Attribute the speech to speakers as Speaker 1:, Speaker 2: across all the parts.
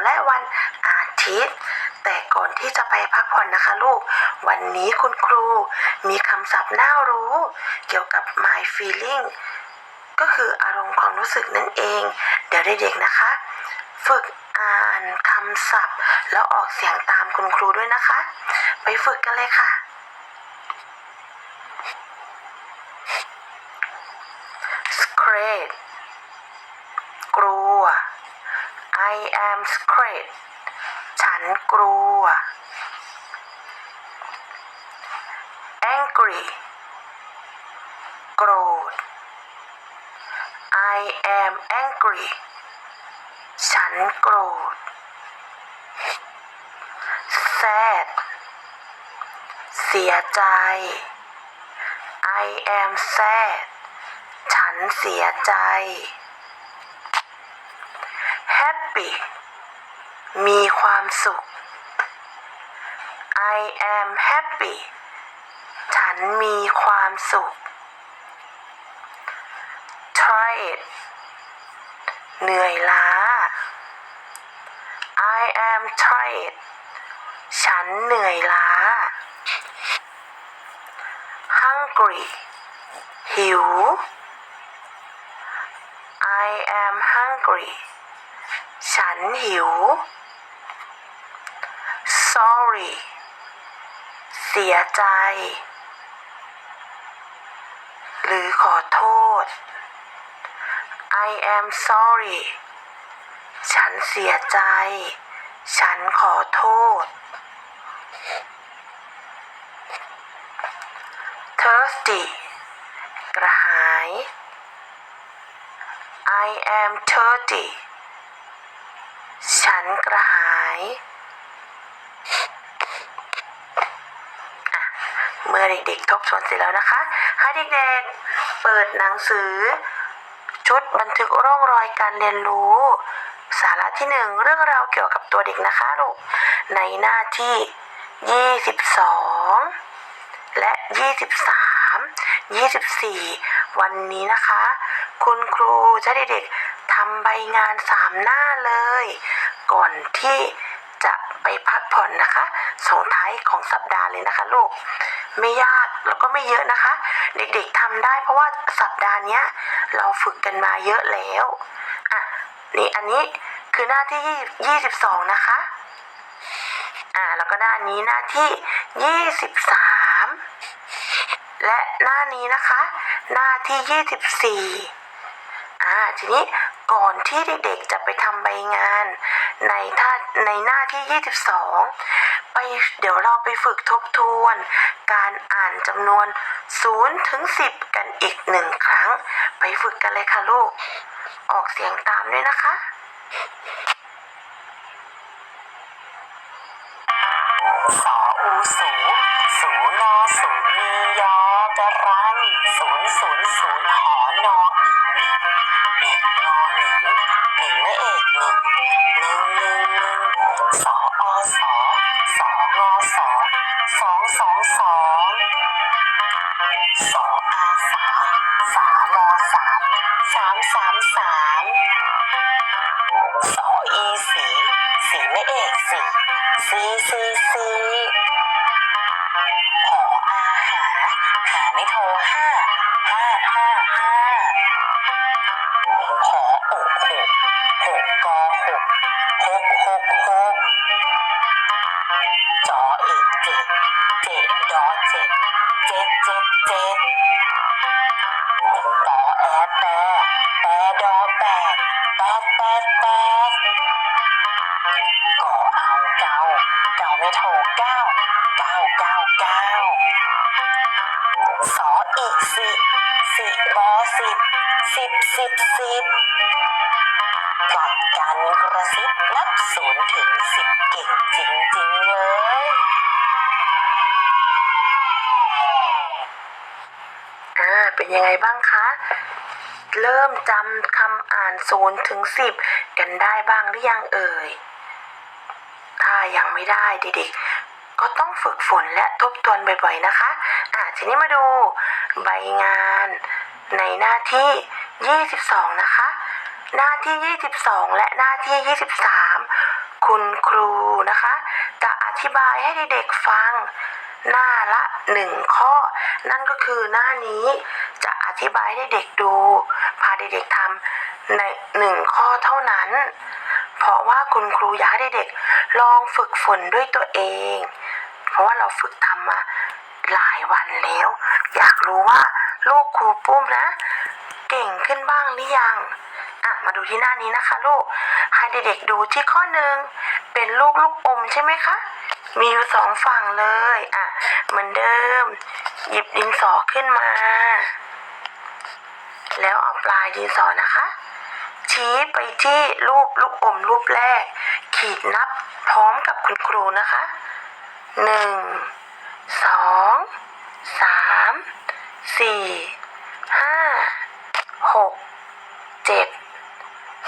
Speaker 1: ร์และวันอาทิตย์ แต่ก่อนที่จะไปพักผ่อนนะคะลูก วันนี้คุณครูมีคำศัพท์น่ารู้ เกี่ยวกับ my feeling ก็คืออารมณ์ความรู้สึกนั่นเอง เดี๋ยวเด็กๆนะคะ ฝึกอ่านคำศัพท์ แล้วออกเสียงตามคุณครูด้วยนะคะ ไปฝึกกันเลยค่ะ scared กลัว I am scared ฉันกลัว angry โกรธ I am angry ฉันโกรธ sad เสียใจ I am sad ฉันเสียใจ happy มีความสุข I am happy ฉันมีความสุข tired เหนื่อยล้า I am tired ฉันเหนื่อยล้า hungry หิว I am hungry ฉันหิว sorry เสียใจ หรือขอโทษ I am sorry ฉันเสียใจ ฉันขอโทษ thirsty กระหาย I am thirsty ฉันกระหายเมื่อเด็กๆทบทวนเสร็จแล้วนะคะ ให้เด็กๆเปิดหนังสือ ชุดบันทึกร่องรอยการเรียนรู้ สาระที่หนึ่งเรื่องราวเกี่ยวกับตัวเด็กนะคะลูกในหน้าที่ 22 และ 23 24 วันนี้นะคะ คุณครูจะให้เด็กๆทำใบงาน 3 หน้าเลย ก่อนที่จะไปพักผ่อนนะคะส่งท้ายของสัปดาห์เลยนะคะลูก ไม่ยากแล้วก็ไม่เยอะนะคะ เด็กๆทำได้เพราะว่าสัปดาห์เนี้ยเราฝึกกันมาเยอะแล้วอะนี่อันนี้คือหน้าที่ 22 นะคะอ่าแล้วก็หน้านี้หน้าที่ 23 และหน้านี้นะคะ หน้าที่ 24อ่าทีนี้ก่อนที่เด็กๆจะไปทำใบงาน ในท่าในหน้าที่ 22 ไปเดี๋ยวเราไปฝึกทบทวน การอ่านจำนวน0ถึง10 กันอีกหนึ่งครั้ง ไปฝึกกันเลยค่ะลูก ออกเสียงตามด้วยนะคะ
Speaker 2: ไม่โทรห้า ศูนย์ถึงสิบเก่งจริงๆเลย
Speaker 1: อ่า เป็นยังไงบ้างคะ เริ่มจำคำอ่านศูนย์ถึงสิบกันได้บ้างหรือยังเอ่ย ถ้ายังไม่ได้เด็กๆ ก็ต้องฝึกฝนและทบทวนบ่อยๆนะคะ อะทีนี้มาดูใบงานในหน้าที่ 22 นะคะ หน้าที่ 22 และหน้าที่ 23 คุณครูนะคะ จะอธิบายให้เด็กๆฟังหน้าละหนึ่งข้อ นั่นก็คือหน้านี้จะอธิบายให้เด็กดู พาเด็กๆทำในหนึ่งข้อเท่านั้น เพราะว่าคุณครูอยากให้เด็กๆลองฝึกฝนด้วยตัวเอง เพราะว่าเราฝึกทำมาหลายวันแล้ว อยากรู้ว่าลูกครูปุ้มนะ เก่งขึ้นบ้างหรือยัง มาดูที่หน้านี้นะคะ ลูก ให้เด็กๆดูที่ข้อหนึ่งเป็นลูกลูกอมใช่ไหมคะ มีอยู่สองฝั่งเลย อะ เหมือนเดิม หยิบดินสอขึ้นมา แล้วเอาปลายดินสอนะคะ ชี้ไปที่รูปลูกอมรูปแรก ขีดนับพร้อมกับคุณครูนะคะหนึ่งสองสามสี่ห้าหกเจ็ด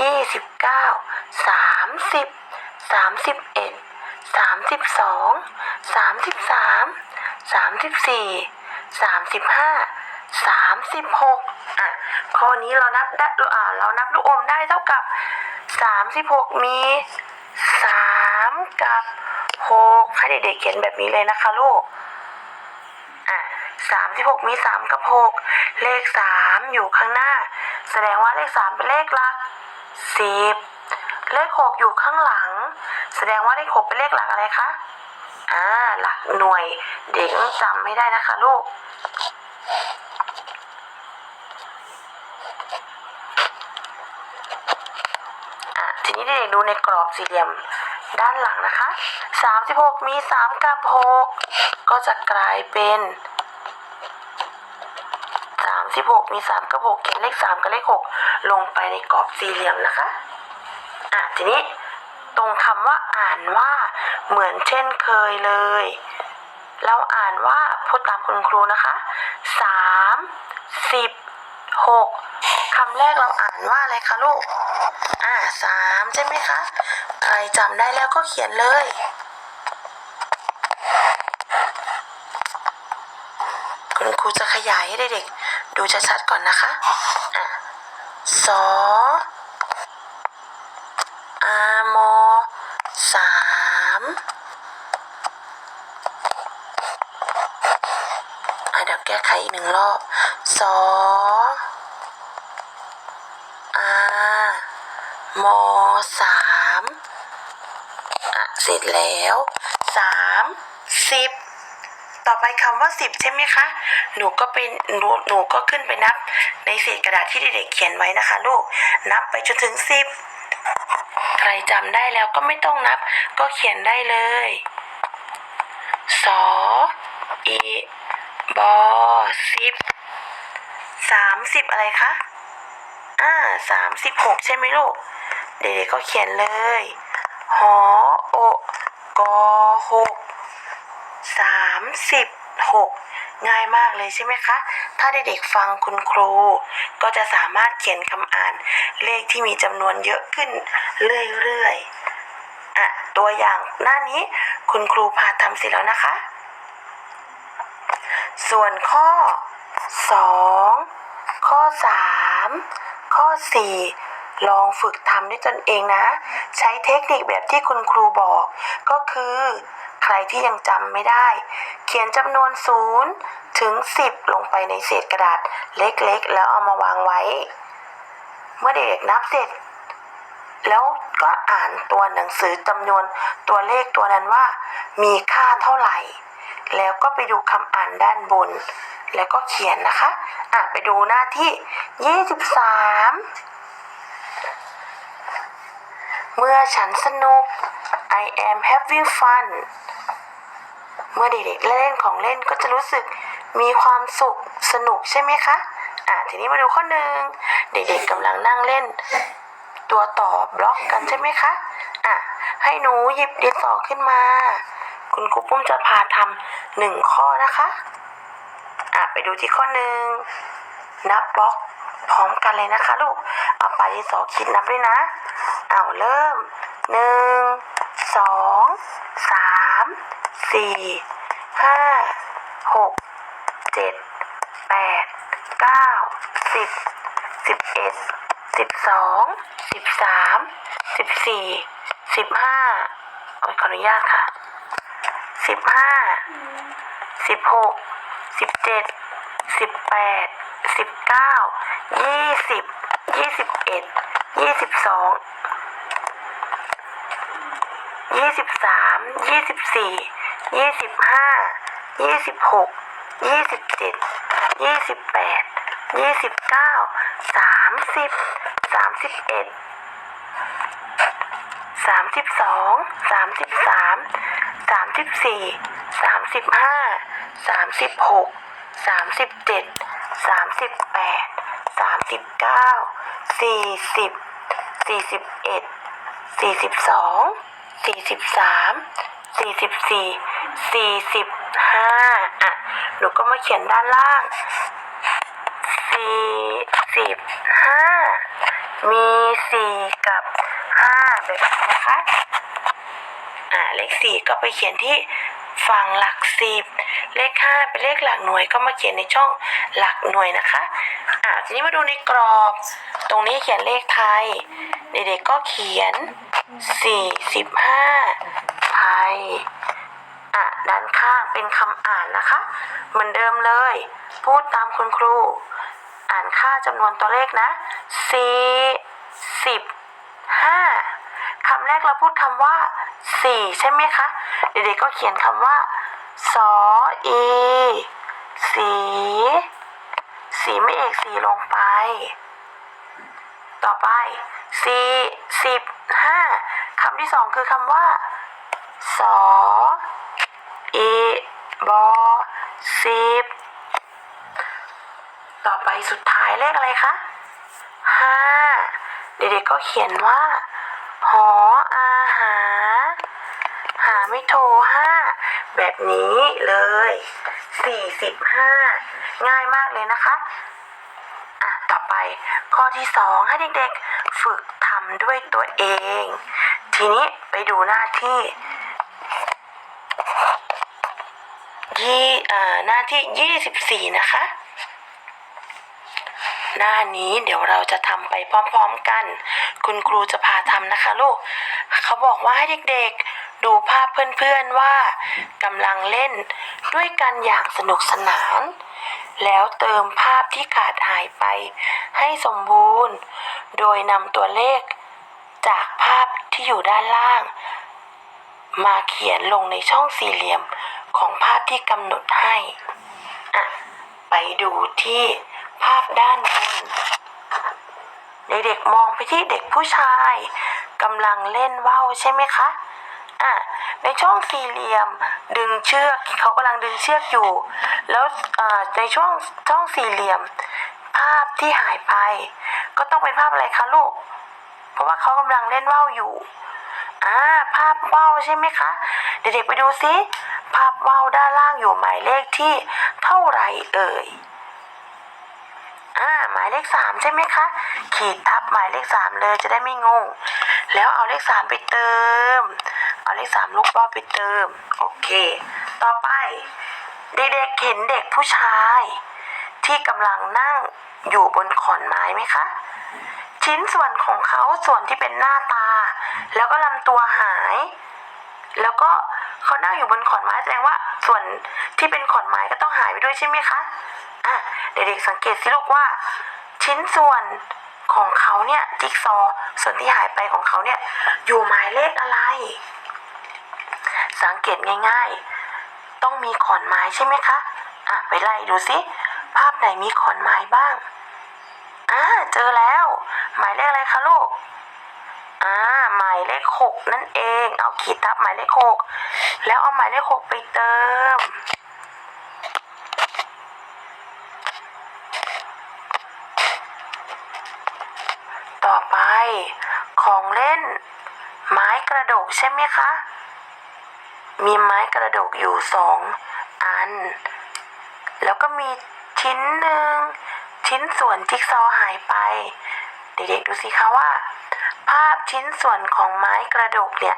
Speaker 1: ยี่สิบเก้าสามสิบสามสิบเอ็ดสามสิบสองสามสิบสามสามสิบสี่สามสิบห้าสามสิบหกอะข้อนี้เรานับได้อ่าเรานับลูกอมได้เท่ากับสามสิบหกมีสามกับหกให้เด็กๆเขียนแบบนี้เลยนะคะลูกอะสามสิบหกมีสามกับหกเลขสามอยู่ข้างหน้า แสดงว่าเลขสามเป็นเลขหลัก สิบเลขหกอยู่ข้างหลัง แสดงว่าเลขหกเป็นเลขหลักอะไรคะอ่าหลักหน่วย เด็กต้องจำไม่ได้นะคะลูกทีนี้เด็กดูในกรอบสี่เหลี่ยมด้านหลังนะคะ 36 มี 3 กับ 6 ก็จะกลายเป็น 36มี3กับ6เขียนเลข3กับเลข6ลงไปในกรอบสี่เหลี่ยมนะคะ อะทีนี้ตรงคำว่าอ่านว่าเหมือนเช่นเคยเลย เราอ่านว่าพูดตามคุณครูนะคะสามสิบหกคำแรกเราอ่านว่าอะไรคะลูก อ่าสามใช่ไหมคะใครจำได้แล้วก็เขียนเลย คุณครูจะขยายให้เด็ก ดูชัดๆก่อนนะคะอะสออามอสามอะเดี๋ยวแก้ไขอีกหนึ่งรอบสออามอสามอะเสร็จแล้วสามสิบ ต่อไปคำว่าสิบใช่ไหมคะ หนูก็เป็นหนูหนูก็ขึ้นไปนับในเศษกระดาษที่เด็กๆเขียนไว้นะคะลูก นับไปจนถึงสิบใครจำได้แล้วก็ไม่ต้องนับ ก็เขียนได้เลยสออีบอสิบสามสิบอะไรคะ อ่าสามสิบหกใช่ไหมลูก เด็กๆก็เขียนเลย หอโอกอหก สามสิบหกง่ายมากเลยใช่ไหมคะ ถ้าเด็กๆฟังคุณครู ก็จะสามารถเขียนคำอ่านเลขที่มีจำนวนเยอะขึ้นเรื่อยๆอะตัวอย่างหน้านี้คุณครูพาทำเสร็จแล้วนะคะ ส่วนข้อ 2 ข้อ 3 ข้อ 4ลองฝึกทำด้วยตนเองนะ ใช้เทคนิคแบบที่คุณครูบอก ก็คือ ใครที่ยังจำไม่ได้ เขียนจำนวน0ถึง 10 ลงไปในเศษกระดาษเล็กๆ แล้วเอามาวางไว้ เมื่อเด็กนับเสร็จ แล้วก็อ่านตัวหนังสือจำนวนตัวเลขตัวนั้นว่า มีค่าเท่าไหร่ แล้วก็ไปดูคำอ่านด้านบน แล้วก็เขียนนะคะ อะไปดูหน้าที่ 23เมื่อฉันสนุก I am having fun เมื่อเด็กๆเล่นของเล่นก็จะรู้สึกมีความสุขสนุกใช่ไหมคะอะทีนี้มาดูข้อหนึ่งเด็กๆกำลังนั่งเล่น ตัวต่อบล็อกกันใช่ไหมคะอะให้หนูหยิบดินสอขึ้นมา คุณครูปุ้มจะพาทำหนึ่งข้อนะคะอะไปดูที่ข้อหนึ่งนับบล็อกพร้อมกันเลยนะคะลูก เอาไปดินสอคิดนับด้วยนะ เอาเริ่มหนึ่งสองสาม สี่ห้าหกเจ็ดแปดเก้าสิบสิบเอ็ดสิบสองสิบสามสิบสี่สิบห้าขออนุญาตค่ะสิบห้าสิบหกสิบเจ็ดสิบแปดสิบเก้ายี่สิบยี่สิบเอ็ดยี่สิบสองยี่สิบสามยี่สิบสี่ ยี่สิบห้ายี่สิบหกยี่สิบเจ็ดยี่สิบแปดยี่สิบเก้าสามสิบสามสิบเอ็ดสามสิบสองสามสิบสามสามสิบสี่สามสิบห้าสามสิบหกสามสิบเจ็ดสามสิบแปดสามสิบเก้าสี่สิบสี่สิบเอ็ดสี่สิบสองสี่สิบสามสี่สิบสี่ สี่สิบห้าอะ หนูก็มาเขียนด้านล่าง สี่สิบห้า มีสี่กับห้าแบบนี้นะคะ อ่า เลขสี่ก็ไปเขียนที่ฝั่งหลักสิบ เลขห้าเป็นเลขหลักหน่วยก็มาเขียนในช่องหลักหน่วยนะคะ อ่า ทีนี้มาดูในกรอบ ตรงนี้เขียนเลขไทย เด็กๆก็เขียนสี่สิบห้าไทย ด้านข้างเป็นคำอ่านนะคะ เหมือนเดิมเลย พูดตามคุณครู อ่านค่าจำนวนตัวเลขนะสี่สิบห้าคำแรกเราพูดคำว่าสี่ใช่ไหมคะ เด็กๆก็เขียนคำว่าสออีสีสีไม่เอกสีลงไป ต่อไปสี่สิบห้าคำที่สองคือคำว่าสอ อีบอสิบต่อไปสุดท้ายเลขอะไรคะห้าเด็กๆก็เขียนว่า หออาหา หาไม่โทรห้าแบบนี้เลยสี่สิบห้าง่ายมากเลยนะคะอะต่อไปข้อที่สองให้เด็กๆ ฝึกทำด้วยตัวเอง ทีนี้ไปดูหน้าที่ ยี่หน้าที่ยี่สิบสี่นะคะ หน้านี้เดี๋ยวเราจะทำไปพร้อมๆกัน คุณครูจะพาทำนะคะลูก เขาบอกว่าให้เด็กๆ ดูภาพเพื่อนๆว่ากำลังเล่นด้วยกันอย่างสนุกสนาน แล้วเติมภาพที่ขาดหายไปให้สมบูรณ์ โดยนำตัวเลขจากภาพที่อยู่ด้านล่าง มาเขียนลงในช่องสี่เหลี่ยม ของภาพที่กำหนดให้อะไปดูที่ภาพด้านบนเด็กๆมองไปที่เด็กผู้ชายกำลังเล่นว่าวใช่ไหมคะอะในช่องสี่เหลี่ยมดึงเชือกเขากำลังดึงเชือกอยู่ แล้วในช่วงช่องสี่เหลี่ยม ภาพที่หายไป ก็ต้องเป็นภาพอะไรคะลูก เพราะว่าเขากำลังเล่นว่าวอยู่อ่าภาพว่าวใช่ไหมคะ เด็กๆไปดูซิ ภาพว่าวด้านล่างอยู่หมายเลขที่เท่าไรเอ่ยอ่าหมายเลขสามใช่ไหมคะ ขีดทับหมายเลขสามเลยจะได้ไม่งง แล้วเอาเลขสามไปเติม เอาเลขสามลูกว่าวไปเติม โอเค ต่อไป เด็กๆเห็นเด็กผู้ชาย ที่กำลังนั่งอยู่บนขอนไม้ไหมคะ ชิ้นส่วนของเขาส่วนที่เป็นหน้าตา แล้วก็ลำตัวหาย แล้วก็ เขานั่งอยู่บนขอนไม้แสดงว่า ส่วนที่เป็นขอนไม้ก็ต้องหายไปด้วยใช่ไหมคะอะเด็กๆสังเกตสิลูกว่า ชิ้นส่วนของเขาเนี่ยจิ๊กซอส่วนที่หายไปของเขาเนี่ย อยู่หมายเลขอะไร สังเกตง่าย ๆ ต้องมีขอนไม้ใช่ไหมคะอะไปไล่ดูสิภาพไหนมีขอนไม้บ้างอ่าเจอแล้ว หมายเลขอะไรคะลูกอ่าายเลขหกนั่นเอง เอาขีดทับหมายเลขหกแล้วเอาหมายเลขหกไปเติม ต่อไปของเล่น ไม้กระดกใช่ไหมคะ มีไม้กระดกอยู่สองอัน แล้วก็มีชิ้นหนึ่งชิ้นส่วนจิ๊กซอหายไป เด็กๆดูสิคะว่า ภาพชิ้นส่วนของไม้กระดกเนี่ย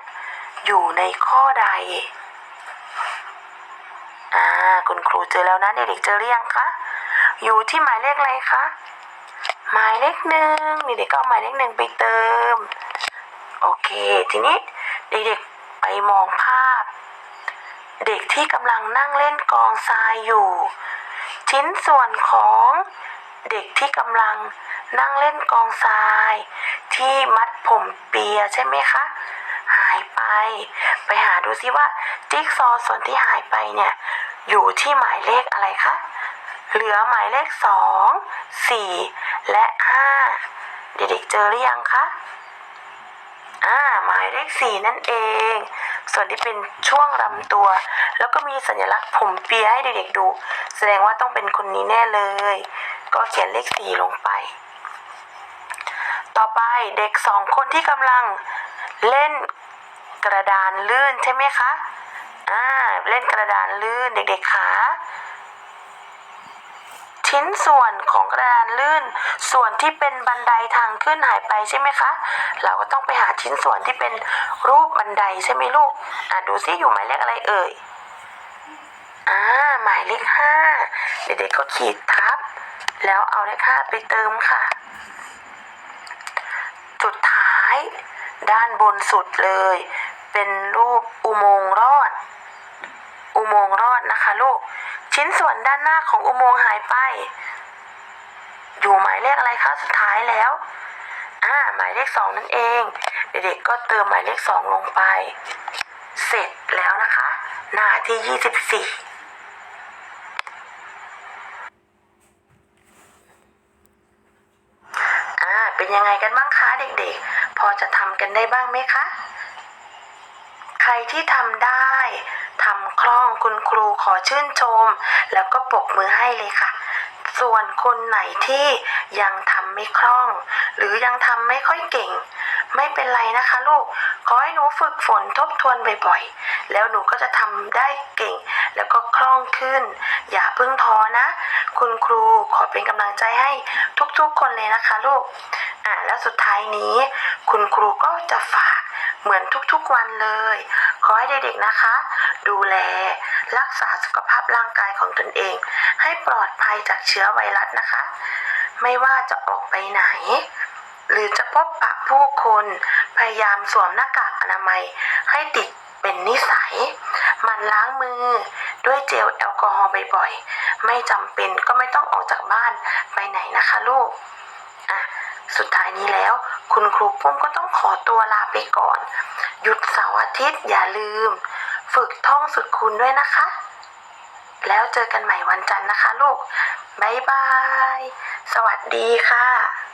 Speaker 1: อยู่ในข้อใด อ่า คุณครูเจอแล้วนะเด็กๆเจอหรือยังคะ อยู่ที่หมายเลขอะไรคะ หมายเลขหนึ่งเด็กๆก็เอาหมายเลขหนึ่งไปเติม โอเค ทีนี้เด็กๆไปมองภาพ เด็กที่กำลังนั่งเล่นกองทรายอยู่ ชิ้นส่วนของเด็กที่กำลัง นั่งเล่นกองทราย ที่มัดผมเปียใช่ไหมคะ หายไป ไปหาดูซิว่าจิ๊กซอว์ส่วนที่หายไปเนี่ย อยู่ที่หมายเลขอะไรคะ เหลือหมายเลขสองสี่และห้าเด็กๆเจอหรือยังคะอ่าหมายเลขสี่นั่นเอง ส่วนที่เป็นช่วงลำตัว แล้วก็มีสัญลักษณ์ผมเปียให้เด็กๆดู แสดงว่าต้องเป็นคนนี้แน่เลย ก็เขียนเลขสี่ลงไป ต่อไปเด็กสองคนที่กำลังเล่นกระดานลื่นใช่ไหมคะ อ่า เล่นกระดานลื่นเด็กๆขาชิ้นส่วนของกระดานลื่น ส่วนที่เป็นบันไดทางขึ้นหายไปใช่ไหมคะ เราก็ต้องไปหาชิ้นส่วนที่เป็นรูปบันไดใช่ไหมลูก อะดูซิอยู่หมายเลขอะไรเอ่ย อ่าหมายเลขห้าเด็กๆก็ขีดทับ แล้วเอาเลขห้าไปเติมค่ะ สุดท้าย ด้านบนสุดเลย เป็นรูปอุโมงค์รอด อุโมงค์รอดนะคะลูก ชิ้นส่วนด้านหน้าของอุโมงค์หายไป อยู่หมายเลขอะไรคะสุดท้ายแล้วอ่าหมายเลขสองนั่นเอง เด็กๆก็เติมหมายเลขสองลงไป เสร็จแล้วนะคะ หน้าที่ยี่สิบสี่อ่า เป็น ยังไงกันบ้างคะเด็กๆ พอจะทำกันได้บ้างไหมคะ ใครที่ทำได้ทำคล่องคุณครูขอชื่นชม แล้วก็ปรบมือให้เลยค่ะ ส่วนคนไหนที่ยังทำไม่คล่อง หรือยังทำไม่ค่อยเก่ง ไม่เป็นไรนะคะลูก ขอให้หนูฝึกฝนทบทวนบ่อยๆ แล้วหนูก็จะทำได้เก่ง แล้วก็คล่องขึ้น อย่าเพิ่งท้อนะ คุณครูขอเป็นกำลังใจให้ทุกๆคนเลยนะคะลูก อะแล้วสุดท้ายนี้ คุณครูก็จะฝากเหมือนทุกๆวันเลย ขอให้เด็กๆนะคะ ดูแล รักษาสุขภาพร่างกายของตนเอง ให้ปลอดภัยจากเชื้อไวรัสนะคะ ไม่ว่าจะออกไปไหน หรือจะพบปะผู้คน พยายามสวมหน้ากากอนามัยให้ติดเป็นนิสัย มันล้างมือด้วยเจลแอลกอฮอล์บ่อยๆ ไม่จำเป็นก็ไม่ต้องออกจากบ้านไปไหนนะคะลูก อะ สุดท้ายนี้แล้ว คุณครูปุ้มก็ต้องขอตัวลาไปก่อน หยุดเสาร์อาทิตย์อย่าลืม ฝึกท่องสุดคูณด้วยนะคะ แล้วเจอกันใหม่วันจันทร์นะคะลูก บ๊ายบาย สวัสดีค่ะ